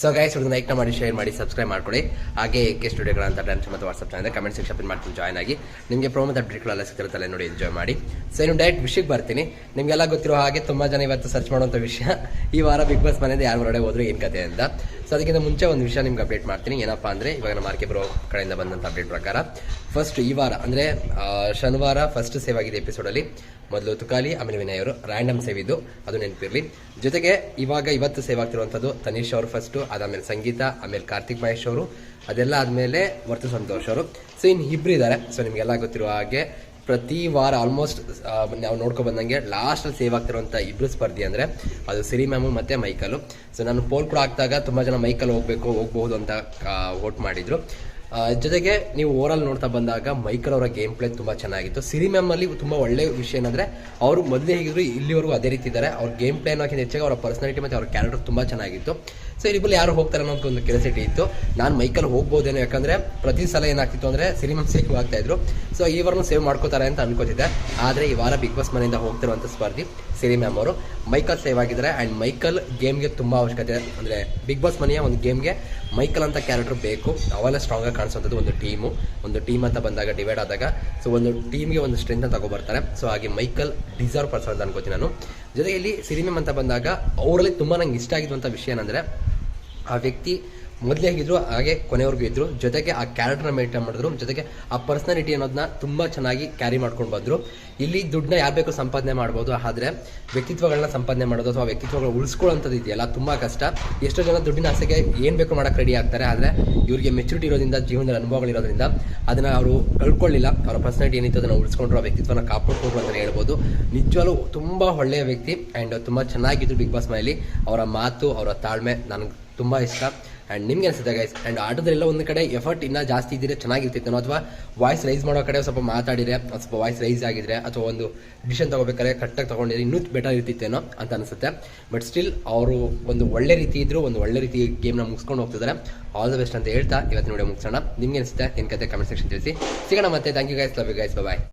So guys ಹುಡುಗ like ಮಾಡಿ share ಮಾಡಿ ಸಬ್ಸ್ಕ್ರೈಬ್ ಮಾಡ್ಕೊಳ್ಳಿ ಹಾಗೆ ಕೆ ಸ್ಟುಡಿಯೋಗಳ ಅಂತ ಡ್ಯಾನ್ಸ್ ಮತ್ತು ವಾಟ್ಸಪ್ ಚಾನಲ್ ಕಮೆಂಟ್ ಸೆಕ್ಷನ್ ಮಾಡ್ತೀನಿ ಜಾಯ್ನ್ ಆಗಿ. ನಿಮಗೆ ಪ್ರೋಮೋ ಅಪ್ಡೇಟ್ಗಳೆಲ್ಲ ಸಿಕ್ಕಿರುತ್ತಲ್ಲ ನೋಡಿ ಎಂಜಾಯ್ ಮಾಡಿ. ಸೊ ಇನ್ನು ಡೈರೆಕ್ಟ್ ವಿಷಯಕ್ಕೆ ಬರ್ತೀನಿ. ನಿಮಗೆಲ್ಲ ಗೊತ್ತಿರೋ ಹಾಗೆ ತುಂಬ ಜನ ಇವತ್ತು ಸರ್ಚ್ ಮಾಡುವಂಥ ವಿಷಯ. ಈ ವಾರ ಬಿಗ್ ಬಾಸ್ ಮನೆಯಿಂದ ಯಾರು ಹೊರಗಡೆ ಹೋದ್ರು ಏನು ಕತೆ ಅಂತ. ಸೊ ಅದಕ್ಕಿಂತ ಮುಂಚೆ ಒಂದು ವಿಷಯ ನಿಮ್ಗೆ ಅಪ್ಡೇಟ್ ಮಾಡ್ತೀನಿ. ಏನಪ್ಪಾ ಅಂದರೆ, ಇವಾಗ ನಮ್ಮ ಆರ್ಕೆ ಬ್ರೋ ಕಡೆಯಿಂದ ಬಂದಂತ ಅಪ್ಡೇಟ್ ಪ್ರಕಾರ ಫಸ್ಟ್ ಈ ವಾರ ಅಂದರೆ ಶನಿವಾರ ಫಸ್ಟ್ ಸೇವ್ ಆಗಿದೆ ಎಪಿಸೋಡಲ್ಲಿ ಮೊದಲು ತುಕಾಲಿ, ಆಮೇಲೆ ವಿನಯ್ ಅವರು ರ್ಯಾಂಡಮ್ ಸೇವ್ ಇದ್ದು ಅದು ನೆನಪಿರಲಿ. ಜೊತೆಗೆ ಇವಾಗ ಇವತ್ತು ಸೇವ್ ಆಗ್ತಿರುವಂಥದ್ದು ತನೀಶ್ ಅವರು ಫಸ್ಟು ಅದಾದಮೇಲೆ ಸಂಗೀತ, ಆಮೇಲೆ ಕಾರ್ತಿಕ್ ಮಹೇಶ್ ಅವರು. ಅದೆಲ್ಲ ಆದಮೇಲೆ ವರ್ತು ಸಂತೋಷ್ ಅವರು. ಸೊ ಇನ್ ಇಬ್ರು ಇದಾರೆ. ಸೊ ನಿಮಗೆಲ್ಲ ಗೊತ್ತಿರುವ ಹಾಗೆ ಪ್ರತಿ ವಾರ ಆಲ್ಮೋಸ್ಟ್ ನಾವು ನೋಡ್ಕೊ ಬಂದಂಗೆ ಲಾಸ್ಟಲ್ಲಿ ಸೇವ್ ಆಗ್ತಿರುವಂಥ ಇಬ್ರು ಸ್ಪರ್ಧಿ ಅಂದರೆ ಅದು ಸಿರಿ ಮ್ಯಾಮು ಮತ್ತು ಮೈಕಲು ಸೊ ನಾನು ಪೋಲ್ ಕೂಡ ಹಾಕಿದಾಗ ತುಂಬ ಜನ ಮೈಕಲ್ ಹೋಗಬೇಕು ಹೋಗ್ಬೋದು ಅಂತ ವೋಟ್ ಮಾಡಿದರು. ಜೊತೆಗೆ ನೀವು ಓವರಾಲ್ ನೋಡ್ತಾ ಬಂದಾಗ ಮೈಕಲ್ ಅವರ ಗೇಮ್ ಪ್ಲೇ ತುಂಬ ಚೆನ್ನಾಗಿತ್ತು. ಸಿರಿ ಮ್ಯಾಮಲ್ಲಿ ತುಂಬ ಒಳ್ಳೆ ವಿಷಯ ಏನಂದರೆ, ಅವರು ಮೊದಲೇ ಹೇಗಿದ್ರು ಇಲ್ಲಿವರೆಗೂ ಅದೇ ರೀತಿ ಇದ್ದಾರೆ. ಅವ್ರ ಗೇಮ್ ಪ್ಲೇ ಅನ್ನೋಕ್ಕಿಂತ ಹೆಚ್ಚಾಗಿ ಅವರ ಪರ್ಸನಾಲಿಟಿ ಮತ್ತು ಅವ್ರ ಕ್ಯಾರೆಕ್ಟರ್ ತುಂಬ ಚೆನ್ನಾಗಿತ್ತು. ಸೊ ಇಲ್ಲಿ ಯಾರು ಹೋಗ್ತಾರೆ ಅನ್ನೋ ಒಂದು ಕ್ಯೂರಿಯಾಸಿಟಿ ಇತ್ತು. ನಾನು ಮೈಕಲ್ ಹೋಗ್ಬೋದೇನೋ, ಯಾಕಂದರೆ ಪ್ರತಿ ಸಲ ಏನಾಗ್ತಿತ್ತು ಅಂದರೆ ಸಿರಿ ಮ್ಯಾಮ್ ಸೇವ್ ಆಗ್ತಾ ಇದ್ರು. ಸೊ ಈ ಸೇವ್ ಮಾಡ್ಕೋತಾರೆ ಅಂತ ಅನ್ಕೋತಿದ್ದೆ. ಆದರೆ ಈ ವಾರ ಬಿಗ್ ಬಾಸ್ ಮನೆಯಿಂದ ಹೋಗ್ತಿರುವಂಥ ಸ್ಪರ್ಧಿ. ಸಿರಿ ಮ್ಯಾಮ್ ಅವರು. ಮೈಕಲ್ ಸೇವ್ ಆಗಿದ್ದಾರೆ. ಆ್ಯಂಡ್ ಮೈಕಲ್ ಗೇಮ್ಗೆ ತುಂಬ ಅವಶ್ಯಕತೆ ಅಂದರೆ ಬಿಗ್ ಬಾಸ್ ಮನೆಯ ಒಂದು ಗೇಮ್ಗೆ ಮೈಕಲ್ ಅಂತ ಕ್ಯಾರೆಕ್ಟರ್ ಬೇಕು. ಅವೆಲ್ಲ ಸ್ಟ್ರಾಂಗ್ ಆಗಿ ಕಾಣಿಸುವಂಥದ್ದು ಒಂದು ಟೀಮು ಒಂದು ಟೀಮ್ ಅಂತ ಬಂದಾಗ ಡಿವೈಡ್ ಆದಾಗ. ಸೊ ಒಂದು ಟೀಮ್ಗೆ ಒಂದು ಸ್ಟ್ರೆಂತ್ ಅಂತ ತಗೊಬರ್ತಾರೆ. ಸೊ ಹಾಗೆ ಮೈಕಲ್ ಡಿಸರ್ವ್ ಪರ್ಸನ್ ಅಂತ ಅನ್ಕೋತೀನಿ ನಾನು. ಜೊತೆಗೆ ಇಲ್ಲಿ ಸಿರಿಮೆಮ್ ಅಂತ ಬಂದಾಗ, ಅವರಲ್ಲಿ ತುಂಬ ನಂಗೆ ಇಷ್ಟ ಆಗಿರುವಂಥ ವಿಷಯ ಏನಂದರೆ, ಆ ವ್ಯಕ್ತಿ ಮೊದಲೇ ಹೇಗಿದ್ರು, ಹಾಗೆ ಕೊನೆವರೆಗೂ ಇದ್ರು. ಜೊತೆಗೆ ಆ ಕ್ಯಾರೆಕ್ಟರ್ನ ಮೇಂಟೈನ್ ಮಾಡಿದ್ರು. ಜೊತೆಗೆ ಆ ಪರ್ಸನಾಲಿಟಿ ಅನ್ನೋದನ್ನ ತುಂಬ ಚೆನ್ನಾಗಿ ಕ್ಯಾರಿ ಮಾಡ್ಕೊಂಡು ಬಂದರು. ಇಲ್ಲಿ ದುಡ್ಡನ್ನ ಯಾರು ಬೇಕು ಸಂಪಾದನೆ ಮಾಡ್ಬೋದು. ಆದರೆ ವ್ಯಕ್ತಿತ್ವಗಳನ್ನ ಸಂಪಾದನೆ ಮಾಡೋದು ಅಥವಾ ವ್ಯಕ್ತಿತ್ವಗಳು ಉಳಿಸ್ಕೊಳ್ಳೋಂಥದ್ದು ಇದೆಯಲ್ಲ, ತುಂಬ ಕಷ್ಟ. ಎಷ್ಟೋ ಜನ ದುಡ್ಡಿನ ಆಸೆಗೆ ಏನು ಬೇಕು ಮಾಡೋಕ್ಕೆ ರೆಡಿ ಆಗ್ತಾರೆ. ಆದರೆ ಇವರಿಗೆ ಮೆಚುರಿಟಿ ಇರೋದ್ರಿಂದ ಜೀವನದ ಅನುಭವಗಳಿರೋದ್ರಿಂದ ಅದನ್ನು ಅವರು ಕಳ್ಕೊಳ್ಳಿಲ್ಲ. ಅವರ ಪರ್ಸನಾಲಿಟಿ ಏನಿತ್ತು ಅದನ್ನು ಉಳಿಸ್ಕೊಂಡ್ರು, ಆ ವ್ಯಕ್ತಿತ್ವನ ಕಾಪಾಡ್ಕೊಂಡ್ರು ಅಂತ ಹೇಳ್ಬೋದು. ನಿಜವಾಗ್ಲೂ ತುಂಬ ಒಳ್ಳೆಯ ವ್ಯಕ್ತಿ. ಆ್ಯಂಡ್ ತುಂಬ ಚೆನ್ನಾಗಿದ್ರು ಬಿಗ್ ಬಾಸ್ ಮನೆಯಲ್ಲಿ. ಅವರ ಮಾತು, ಅವರ ತಾಳ್ಮೆ ನನಗೆ ತುಂಬ ಇಷ್ಟ. ಆ್ಯಂಡ್ ನಿಮ್ಗೆ ಅನಿಸುತ್ತೆ ಗೈಸ್ ಆ್ಯಂಡ್ ಆಟದಲ್ಲೆಲ್ಲ ಒಂದು ಕಡೆ ಎಫರ್ಟ್ ಇನ್ನೂ ಜಾಸ್ತಿ ಇದ್ದರೆ ಚೆನ್ನಾಗಿರ್ತಿತ್ತೇನೋ ಅಥವಾ ವಾಯ್ಸ್ ರೈಸ್ ಮಾಡೋ ಕಡೆ ಸ್ವಲ್ಪ ಮಾತಾಡಿದರೆ ಸ್ವಲ್ಪ ವಾಯ್ಸ್ ರೈಸ್ ಆಗಿದ್ರೆ ಅಥವಾ ಒಂದು ಡಿಸಿಷನ್ ತಗೋಬೇಕಾದ್ರೆ ಕರೆಕ್ಟಾಗಿ ತಗೊಂಡಿದ್ರೆ ಇನ್ನೂ ಬೆಟರ್ ಇರ್ತಿತ್ತೇನೋ ಅಂತ ಅನಿಸುತ್ತೆ. ಬಟ್ ಸ್ಟಿಲ್ ಅವರು ಒಂದು ಒಳ್ಳೆ ರೀತಿ ಇದ್ರು, ಒಂದು ಒಳ್ಳೆ ರೀತಿ ಗೇಮ್ನ ಮುಗಿಸ್ಕೊಂಡು ಹೋಗ್ತಿದ್ದಾರೆ ಆಲ್ ದ ಬೆಸ್ಟ್ ಅಂತ ಹೇಳ್ತಾ ಇವತ್ತಿನ ವಿಡಿಯೋ ಮುಗಿಸೋಣ. ನಿಮ್ಗೆ ಅನಿಸುತ್ತೆ ಏನು ಕತೆ ಕಮೆಂಟ್ ಸೆಕ್ಷನ್ ತಿಳಿಸಿ. ಸಿಗೋಣ ಮತ್ತೆ. Thank you guys love you guys bye